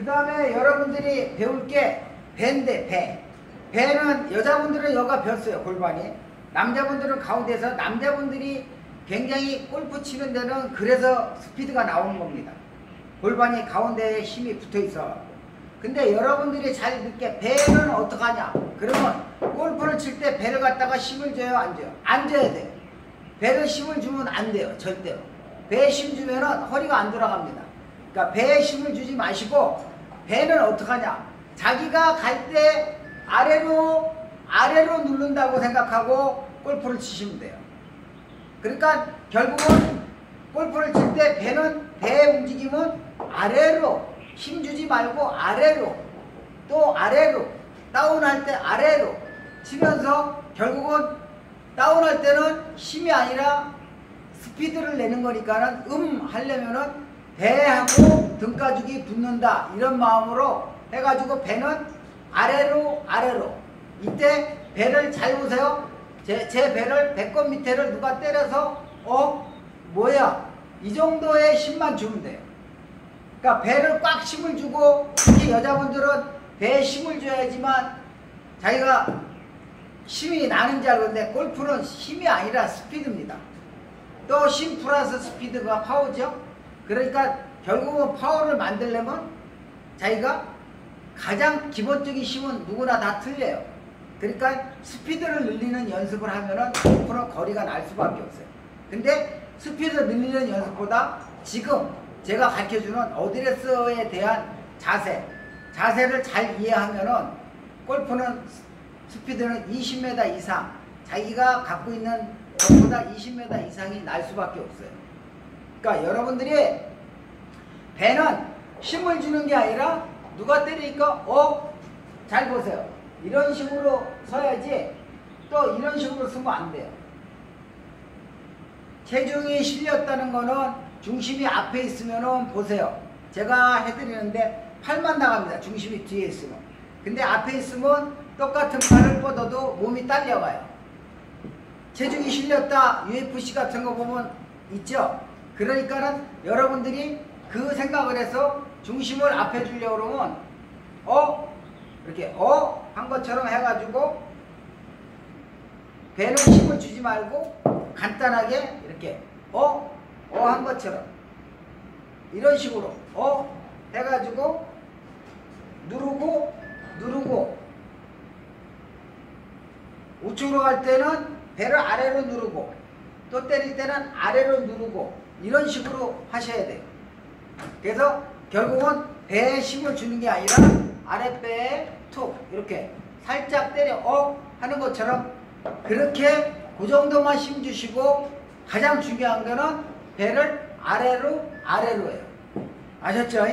그 다음에 여러분들이 배울 게 배인데 배. 배는 여자분들은 여가 폈어요 골반이. 남자분들은 가운데서 남자분들이 굉장히 골프 치는 데는 그래서 스피드가 나오는 겁니다. 골반이 가운데에 힘이 붙어 있어. 근데 여러분들이 잘 듣게 배는 어떡하냐? 그러면 골프를 칠 때 배를 갖다가 힘을 줘요, 안 줘요? 안 줘야 돼요. 배를 힘을 주면 안 돼요, 절대로. 배에 힘 주면은 허리가 안 돌아갑니다. 그러니까 배에 힘을 주지 마시고 배는 어떡하냐? 자기가 갈 때 아래로 아래로 누른다고 생각하고 골프를 치시면 돼요. 그러니까 결국은 골프를 칠 때 배는 배 움직임은 아래로 힘 주지 말고 아래로 또 아래로 다운할 때 아래로 치면서 결국은 다운할 때는 힘이 아니라 스피드를 내는 거니까는 음 하려면은 배하고 등가죽이 붙는다. 이런 마음으로 해가지고 배는 아래로 아래로. 이때 배를 잘 보세요. 제, 제 배를 배꼽 밑에를 누가 때려서 어? 뭐야? 이 정도의 힘만 주면 돼요. 그러니까 배를 꽉 힘을 주고 특히 여자분들은 배에 힘을 줘야지만 자기가 힘이 나는지 알겠는데 골프는 힘이 아니라 스피드입니다. 또 힘 플러스 스피드가 파워죠. 그러니까 결국은 파워를 만들려면 자기가 가장 기본적인 힘은 누구나 다 틀려요. 그러니까 스피드를 늘리는 연습을 하면은 골프는 거리가 날 수밖에 없어요. 근데 스피드 늘리는 연습보다 지금 제가 가르쳐주는 어드레스에 대한 자세, 자세를 잘 이해하면은 골프는 스피드는 20m 이상, 자기가 갖고 있는 것보다 20m 이상이 날 수밖에 없어요. 그러니까 여러분들이 배는 힘을 주는 게 아니라 누가 때리니까 어? 잘 보세요. 이런 식으로 서야지 또 이런 식으로 서면 안 돼요. 체중이 실렸다는 거는 중심이 앞에 있으면은 보세요. 제가 해드리는데 팔만 나갑니다. 중심이 뒤에 있으면. 근데 앞에 있으면 똑같은 팔을 뻗어도 몸이 딸려가요. 체중이 실렸다 UFC 같은 거 보면 있죠. 그러니까는 여러분들이 그 생각을 해서 중심을 앞에 주려고 그러면 어? 이렇게 어? 한 것처럼 해가지고 배는 힘을 주지 말고 간단하게 이렇게 어? 어 한 것처럼 이런 식으로 어? 해가지고 누르고 누르고 우측으로 갈 때는 배를 아래로 누르고 또 때릴 때는 아래로 누르고 이런 식으로 하셔야 돼요. 그래서 결국은 배에 힘을 주는 게 아니라 아랫배에 툭 이렇게 살짝 때려 어 하는 것처럼 그렇게 그 정도만 힘 주시고 가장 중요한 거는 배를 아래로 아래로 해요. 아셨죠?